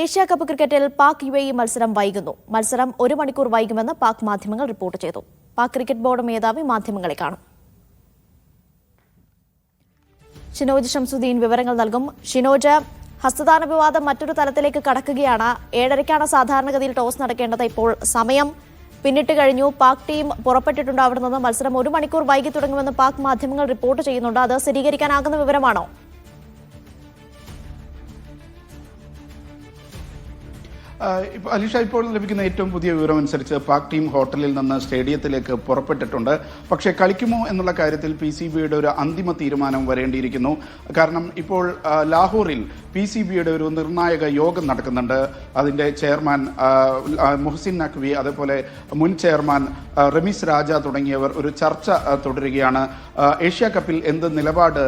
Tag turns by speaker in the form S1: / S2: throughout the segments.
S1: Asia cup ക്രിക്കറ്റിൽ Pak U A മത്സരം വൈകുന്നു. മത്സരം ഒരു മണിക്കൂർ വൈകുമെന്ന് പാക് മാധ്യമങ്ങൾ റിപ്പോർട്ട് ചെയ്തു. പാക് ക്രിക്കറ്റ് ബോർഡ് മേധാവി മാധ്യമങ്ങളെ കാണും. ഷിനോജ് ഷംസുദ്ദീൻ വിവരങ്ങൾ നൽകും. ഷിനോജ് ഹസ്തദാന വിവാദം മറ്റൊരു തലത്തിലേക്ക് കടക്കുകയാണ്. ഏഴരയ്ക്കാണ് സാധാരണഗതിയിൽ ടോസ് നടക്കേണ്ടത്. ഇപ്പോൾ സമയം പിന്നിട്ട് കഴിഞ്ഞു. പാക് ടീം പുറപ്പെട്ടിട്ടുണ്ട് അവിടെ നിന്ന് മത്സരം ഒരു മണിക്കൂർ വൈകി തുടങ്ങുമെന്ന് പാക് മാധ്യമങ്ങൾ റിപ്പോർട്ട് ചെയ്യുന്നുണ്ട്. അത് സ്ഥിരീകരിക്കാനാകുന്ന വിവരമാണോ?
S2: അലിഷ ഇപ്പോൾ ലഭിക്കുന്ന ഏറ്റവും പുതിയ വിവരം അനുസരിച്ച് പാക് ടീം ഹോട്ടലിൽ നിന്ന് സ്റ്റേഡിയത്തിലേക്ക് പുറപ്പെട്ടിട്ടുണ്ട്. പക്ഷേ കളിക്കുമോ എന്നുള്ള കാര്യത്തിൽ പി സി ബിയുടെ ഒരു അന്തിമ തീരുമാനം വരേണ്ടിയിരിക്കുന്നു. കാരണം ഇപ്പോൾ ലാഹോറിൽ പി സി ബിയുടെ ഒരു നിർണായക യോഗം നടക്കുന്നുണ്ട്. അതിന്റെ ചെയർമാൻ മുഹസിൻ നഖ്വി അതേപോലെ മുൻ ചെയർമാൻ റമീസ് രാജ തുടങ്ങിയവർ ഒരു ചർച്ച തുടരുകയാണ്. ഏഷ്യ കപ്പിൽ എന്ത് നിലപാട്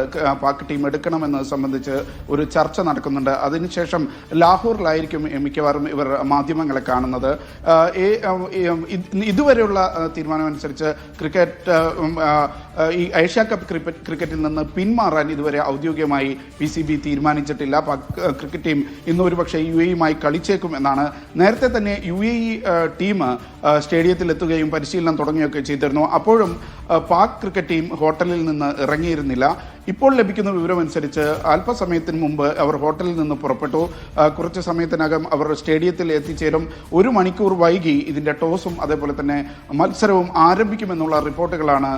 S2: പാക് ടീം എടുക്കണമെന്നത് സംബന്ധിച്ച് ഒരു ചർച്ച നടക്കുന്നുണ്ട്. അതിനുശേഷം ലാഹോറിലായിരിക്കും മിക്കവാറും ഇവർ മാധ്യമങ്ങളെ കാണുന്നത്. ഇതുവരെയുള്ള തീരുമാനമനുസരിച്ച് ക്രിക്കറ്റ് ഈ ഏഷ്യ കപ്പ് ക്രിക്കറ്റ് ക്രിക്കറ്റിൽ നിന്ന് പിന്മാറാൻ ഇതുവരെ ഔദ്യോഗികമായി പി സി ബി തീരുമാനിച്ചിട്ടില്ല. ക്രിക്കറ്റ് ടീം ഇന്ന് ഒരുപക്ഷെ യു എയുമായി കളിച്ചേക്കും എന്നാണ് നേരത്തെ തന്നെ യു എ ഇ ടീം എത്തുകയും പരിശീലനം തുടങ്ങുകയൊക്കെ ചെയ്തിരുന്നു. അപ്പോഴും പാക് ക്രിക്കറ്റ് ടീം ഹോട്ടലിൽ നിന്ന് ഇറങ്ങിയിരുന്നില്ല. ഇപ്പോൾ ലഭിക്കുന്ന വിവരമനുസരിച്ച് അല്പസമയത്തിന് മുമ്പ് അവർ ഹോട്ടലിൽ നിന്ന് പുറപ്പെട്ടു. കുറച്ച് സമയത്തിനകം അവർ സ്റ്റേഡിയത്തിൽ എത്തിച്ചേരും. ഒരു മണിക്കൂർ വൈകി ഇതിന്റെ ടോസും അതേപോലെ തന്നെ മത്സരവും ആരംഭിക്കുമെന്നുള്ള റിപ്പോർട്ടുകളാണ്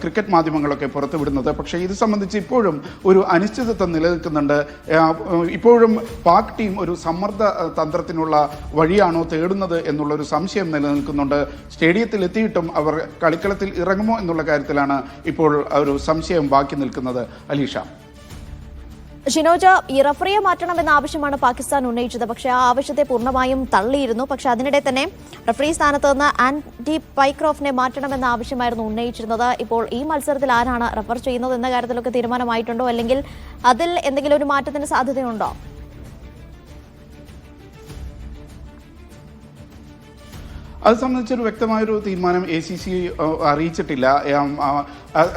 S2: ക്രിക്കറ്റ് മാധ്യമങ്ങളൊക്കെ പുറത്തുവിടുന്നത്. പക്ഷേ ഇത് സംബന്ധിച്ച് ഇപ്പോഴും ഒരു അനിശ്ചിതത്വം നിലനിൽക്കുന്നുണ്ട്. ഇപ്പോഴും പാക് ടീം ഒരു സമ്മർദ്ദ തന്ത്രത്തിനുള്ള വഴിയാണോ തേടുന്നത് എന്നുള്ളൊരു സംശയം നിലനിൽക്കുന്നുണ്ട്. സ്റ്റേഡിയത്തിൽ എത്തിയിട്ടും അവർ കളിക്കളത്തിൽ ഇറങ്ങുമോ എന്നുള്ള കാര്യത്തിലാണ് ഇപ്പോൾ ഒരു സംശയം ബാക്കി നിൽക്കുന്നത്. അലീഷ.
S1: ഷിനോജ ഈ റഫറിയെ മാറ്റണമെന്ന ആവശ്യമാണ് പാകിസ്ഥാൻ ഉന്നയിച്ചത്. പക്ഷേ ആ ആവശ്യത്തെ പൂർണമായും തള്ളിയിരുന്നു. പക്ഷെ അതിനിടെ തന്നെ റഫറി സ്ഥാനത്ത് നിന്ന് ആന്റി പൈക്രോഫിനെ മാറ്റണമെന്ന ആവശ്യമായിരുന്നു ഉന്നയിച്ചിരുന്നത്. ഇപ്പോൾ ഈ മത്സരത്തിൽ ആരാണ് റഫർ ചെയ്യുന്നത് എന്ന കാര്യത്തിലൊക്കെ തീരുമാനമായിട്ടുണ്ടോ? അല്ലെങ്കിൽ അതിൽ എന്തെങ്കിലും ഒരു മാറ്റത്തിന് സാധ്യതയുണ്ടോ?
S2: അത് സംബന്ധിച്ചൊരു വ്യക്തമായൊരു തീരുമാനം എ സി സി അറിയിച്ചിട്ടില്ല.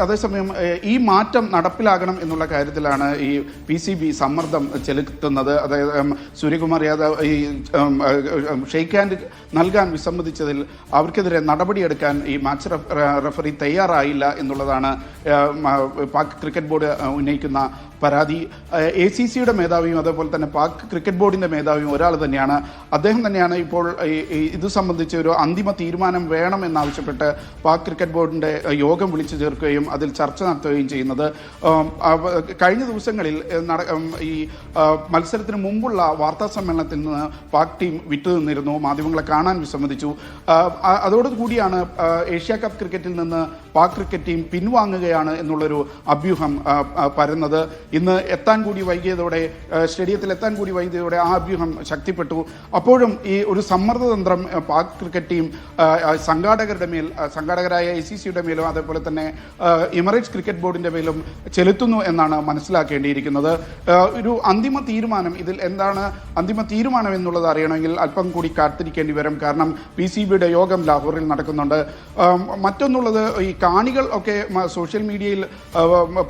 S2: അതേസമയം ഈ മാറ്റം നടപ്പിലാകണം എന്നുള്ള കാര്യത്തിലാണ് ഈ പി സി ബി സമ്മർദ്ദം ചെലുത്തുന്നത്. അതായത് സൂര്യകുമാർ യാദവ് ഈ ഷെയ്ക്ക് ഹാൻഡ് നൽകാൻ വിസമ്മതിച്ചതിൽ അവർക്കെതിരെ നടപടിയെടുക്കാൻ ഈ മാച്ച് റഫ്- റഫറി തയ്യാറായില്ല എന്നുള്ളതാണ് പാക് ക്രിക്കറ്റ് ബോർഡ് ഉന്നയിക്കുന്ന പരാതി. എ സി സിയുടെ മേധാവിയും അതേപോലെ തന്നെ പാക് ക്രിക്കറ്റ് ബോർഡിന്റെ മേധാവിയും ഒരാൾ തന്നെയാണ്. അദ്ദേഹം തന്നെയാണ് ഇപ്പോൾ ഇത് സംബന്ധിച്ച് ഒരു അന്തിമ തീരുമാനം വേണം എന്നാവശ്യപ്പെട്ട് പാക് ക്രിക്കറ്റ് ബോർഡിന്റെ യോഗം വിളിച്ചു ചേർക്കുകയും അതിൽ ചർച്ച നടത്തുകയും ചെയ്യുന്നത്. കഴിഞ്ഞ ദിവസങ്ങളിൽ ഈ മത്സരത്തിന് മുമ്പുള്ള വാർത്താ സമ്മേളനത്തിൽ നിന്ന് പാക് ടീം വിട്ടുനിന്നിരുന്നു മാധ്യമങ്ങളെ കാണാൻ വിസമ്മതിച്ചു. അതോടുകൂടിയാണ് ഏഷ്യ കപ്പ് ക്രിക്കറ്റിൽ നിന്ന് പാക് ക്രിക്കറ്റ് ടീം പിൻവാങ്ങുകയാണ് എന്നുള്ളൊരു അഭ്യൂഹം പരന്നത്. ഇന്ന് എത്താൻ കൂടി വൈകിയതോടെ സ്റ്റേഡിയത്തിൽ എത്താൻ കൂടി വൈകിയതോടെ ആ അഭ്യൂഹം ശക്തിപ്പെട്ടു. അപ്പോഴും ഈ ഒരു സമ്മർദ്ദതന്ത്രം പാക് ക്രിക്കറ്റ് ടീം സംഘാടകരുടെ മേൽ സംഘാടകരായ ഐ സി സിയുടെ മേലും അതേപോലെ തന്നെ എമിറേറ്റ്സ് ക്രിക്കറ്റ് ബോർഡിന്റെ മേലും ചെലുത്തുന്നു എന്നാണ് മനസ്സിലാക്കേണ്ടിയിരിക്കുന്നത്. ഒരു അന്തിമ തീരുമാനം ഇതിൽ എന്താണ് അന്തിമ തീരുമാനം എന്നുള്ളത് അറിയണമെങ്കിൽ അല്പം കൂടി കാത്തിരിക്കേണ്ടി വരും. കാരണം പി സി ബിയുടെ യോഗം ലാഹോറിൽ നടക്കുന്നുണ്ട്. മറ്റൊന്നുള്ളത് ഈ കാണികൾ ഒക്കെ സോഷ്യൽ മീഡിയയിൽ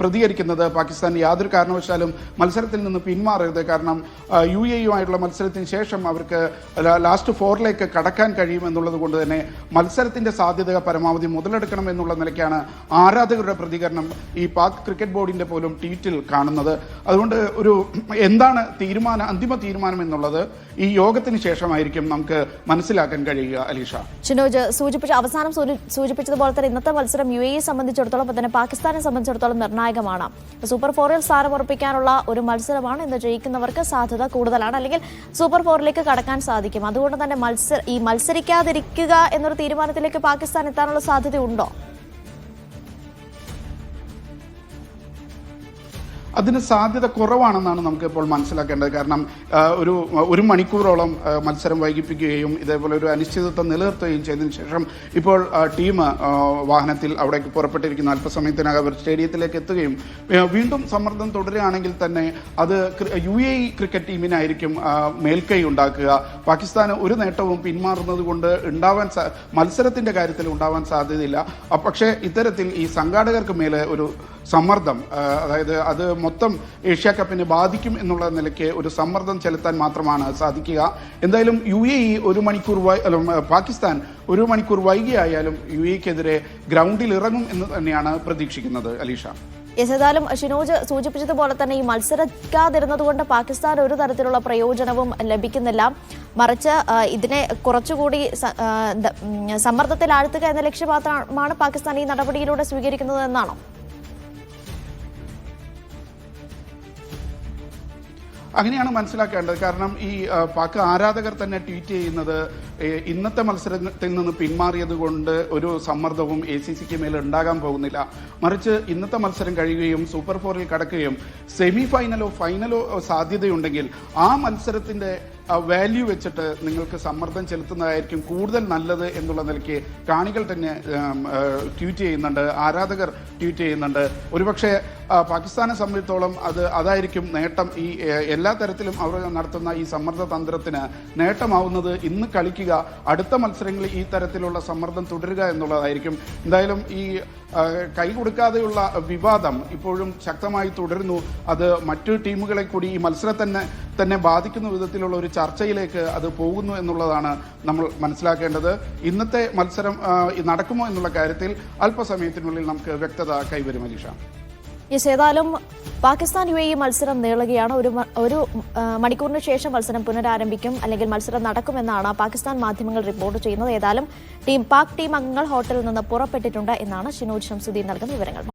S2: പ്രതികരിക്കുന്നത് പാകിസ്ഥാൻ യാതൊരു കാരണവശാലും മത്സരത്തിൽ നിന്ന് പിന്മാറരുത്. കാരണം യു എ യുമായിട്ടുള്ള മത്സരത്തിന് ശേഷം അവർക്ക് ലാസ്റ്റ് ഫോറിലേക്ക് കടക്കാൻ കഴിയും എന്നുള്ളത് കൊണ്ട് തന്നെ മത്സരത്തിന്റെ സാധ്യത പരമാവധി മുതലെടുക്കണം എന്നുള്ള നിലയ്ക്കാണ് ആരാധകരുടെ പ്രതികരണം ഈ പാക് ക്രിക്കറ്റ് ബോർഡിന്റെ പോലും ട്വീറ്റിൽ കാണുന്നത്. അതുകൊണ്ട് ഒരു എന്താണ് തീരുമാനം അന്തിമ തീരുമാനം എന്നുള്ളത് ഈ യോഗത്തിന് ശേഷമായിരിക്കും നമുക്ക് മനസ്സിലാക്കാൻ കഴിയുക അലീഷ.
S1: സൂചിപ്പിച്ച അവസാനം സൂചിപ്പിച്ചതുപോലെ തന്നെ ഇന്നത്തെ മത്സരം യു എ സംബന്ധിച്ചിടത്തോളം ഒപ്പം തന്നെ പാകിസ്ഥാനെ സംബന്ധിച്ചിടത്തോളം നിർണായകമാണ്. സൂപ്പർ ഫോറിൽ സ്ഥാനം ഉറപ്പിക്കാനുള്ള ഒരു മത്സരമാണ് ഇന്ന് ജയിക്കുന്നവർക്ക് സാധ്യത കൂടുതലാണ്. അല്ലെങ്കിൽ സൂപ്പർ ഫോറിലേക്ക് കടക്കാൻ സാധിക്കും. അതുകൊണ്ട് തന്നെ മത്സര ഈ മത്സരിക്കാതിരിക്കുക എന്നൊരു തീരുമാനത്തിലേക്ക് പാകിസ്ഥാൻ എത്താനുള്ള സാധ്യത
S2: അതിന് സാധ്യത കുറവാണെന്നാണ് നമുക്ക് ഇപ്പോൾ മനസ്സിലാക്കേണ്ടത്. കാരണം ഒരു ഒരു മണിക്കൂറോളം മത്സരം വൈകിപ്പിക്കുകയും ഇതേപോലെ ഒരു അനിശ്ചിതത്വം നിലനിർത്തുകയും ചെയ്തതിനു ശേഷം ഇപ്പോൾ ടീം വാഹനത്തിൽ അവിടേക്ക് പുറപ്പെട്ടിരിക്കുന്ന. അല്പസമയത്തിനകം അവർ സ്റ്റേഡിയത്തിലേക്ക് എത്തുകയും വീണ്ടും സമ്മർദ്ദം തുടരുകയാണെങ്കിൽ തന്നെ അത് യു എ ഇ ക്രിക്കറ്റ് ടീമിനായിരിക്കും മേൽക്കൈ ഉണ്ടാക്കുക. പാകിസ്ഥാന് ഒരു നേട്ടവും പിന്മാറുന്നത് കൊണ്ട് ഉണ്ടാവാൻ മത്സരത്തിന്റെ കാര്യത്തിൽ ഉണ്ടാവാൻ സാധ്യതയില്ല. പക്ഷേ ഇത്തരത്തിൽ ഈ സംഘാടകർക്ക് മേലെ ഒരു സമ്മർദ്ദം അതായത് അത് മൊത്തം ഏഷ്യ കപ്പിനെ ബാധിക്കും എന്നുള്ള നിലയ്ക്ക് ഒരു സമ്മർദ്ദം ചെലുത്താൻ മാത്രമാണ് സാധിക്കുക. എന്തായാലും യു എ ഇ ഒരു മണിക്കൂർ പാകിസ്ഥാൻ ഒരു മണിക്കൂർ വൈകിയായാലും യു എക്കെതിരെ ഗ്രൗണ്ടിൽ ഇറങ്ങും എന്ന് തന്നെയാണ് പ്രതീക്ഷിക്കുന്നത് അലീഷ.
S1: യെസ് ഏതായാലും ഷിനോജ് സൂചിപ്പിച്ചതുപോലെ തന്നെ ഈ മത്സരിക്കാതിരുന്നതുകൊണ്ട് പാകിസ്ഥാൻ ഒരു തരത്തിലുള്ള പ്രയോജനവും ലഭിക്കുന്നില്ല. മറിച്ച് ഇതിനെ കുറച്ചുകൂടി സമ്മർദ്ദത്തിലാഴ്ത്തുക എന്ന ലക്ഷ്യമാത്രമാണ് പാകിസ്ഥാൻ ഈ നടപടിയിലൂടെ സ്വീകരിക്കുന്നത് എന്നാണോ
S2: അങ്ങനെയാണ് മനസ്സിലാക്കേണ്ടത്. കാരണം ഈ പാക് ആരാധകർ തന്നെ ട്വീറ്റ് ചെയ്യുന്നത് ഇന്നത്തെ മത്സരത്തിൽ നിന്ന് പിന്മാറിയത് കൊണ്ട് ഒരു സമ്മർദ്ദവും എ സി സിക്ക് മേൽ ഉണ്ടാകാൻ പോകുന്നില്ല. മറിച്ച് ഇന്നത്തെ മത്സരം കഴിയുകയും സൂപ്പർ ഫോറിൽ കടക്കുകയും സെമി ഫൈനലോ ഫൈനലോ സാധ്യതയുണ്ടെങ്കിൽ ആ മത്സരത്തിന്റെ വാല്യൂ വെച്ചിട്ട് നിങ്ങൾക്ക് സമ്മർദ്ദം ചെലുത്തുന്നതായിരിക്കും കൂടുതൽ നല്ലത് എന്നുള്ള നിലയ്ക്ക് കാണികൾ തന്നെ ട്വീറ്റ് ചെയ്യുന്നുണ്ട്. ആരാധകർ ട്വീറ്റ് ചെയ്യുന്നുണ്ട്. ഒരുപക്ഷെ പാകിസ്ഥാനെ സംബന്ധിച്ചോളം അത് അതായിരിക്കും നേട്ടം. ഈ എല്ലാ തരത്തിലും അവർ നടത്തുന്ന ഈ സമ്മർദ്ദ തന്ത്രത്തിന് നേട്ടമാവുന്നത് ഇന്ന് കളിക്കുക അടുത്ത മത്സരങ്ങളിൽ ഈ തരത്തിലുള്ള സമ്മർദ്ദം തുടരുക എന്നുള്ളതായിരിക്കും. എന്തായാലും ഈ കൈ കൊടുക്കാതെയുള്ള വിവാദം ഇപ്പോഴും ശക്തമായി തുടരുന്നു. അത് മറ്റു ടീമുകളെ കൂടി ഈ മത്സരം തന്നെ തന്നെ ബാധിക്കുന്ന വിധത്തിലുള്ള ഒരു ചർച്ചയിലേക്ക് അത് പോകുന്നു എന്നുള്ളതാണ് നമ്മൾ മനസ്സിലാക്കേണ്ടത്. ഇന്നത്തെ മത്സരം നടക്കുമോ എന്നുള്ള കാര്യത്തിൽ അല്പസമയത്തിനുള്ളിൽ നമുക്ക് വ്യക്തത കൈവരും അലീഷ.
S1: യെസ് ഏതായാലും പാകിസ്ഥാൻ യു എ മത്സരം നീളുകയാണ്. ഒരു ഒരു മണിക്കൂറിന് ശേഷം മത്സരം പുനരാരംഭിക്കും അല്ലെങ്കിൽ മത്സരം നടക്കുമെന്നാണ് പാകിസ്ഥാൻ മാധ്യമങ്ങൾ റിപ്പോർട്ട് ചെയ്യുന്നത്. ഏതായാലും ടീം പാക് ടീം അംഗങ്ങൾ ഹോട്ടലിൽ നിന്ന് പുറപ്പെട്ടിട്ടുണ്ട് എന്നാണ് ഷിനോജ് ഷംസുദ്ദീൻ നൽകുന്ന വിവരങ്ങൾ.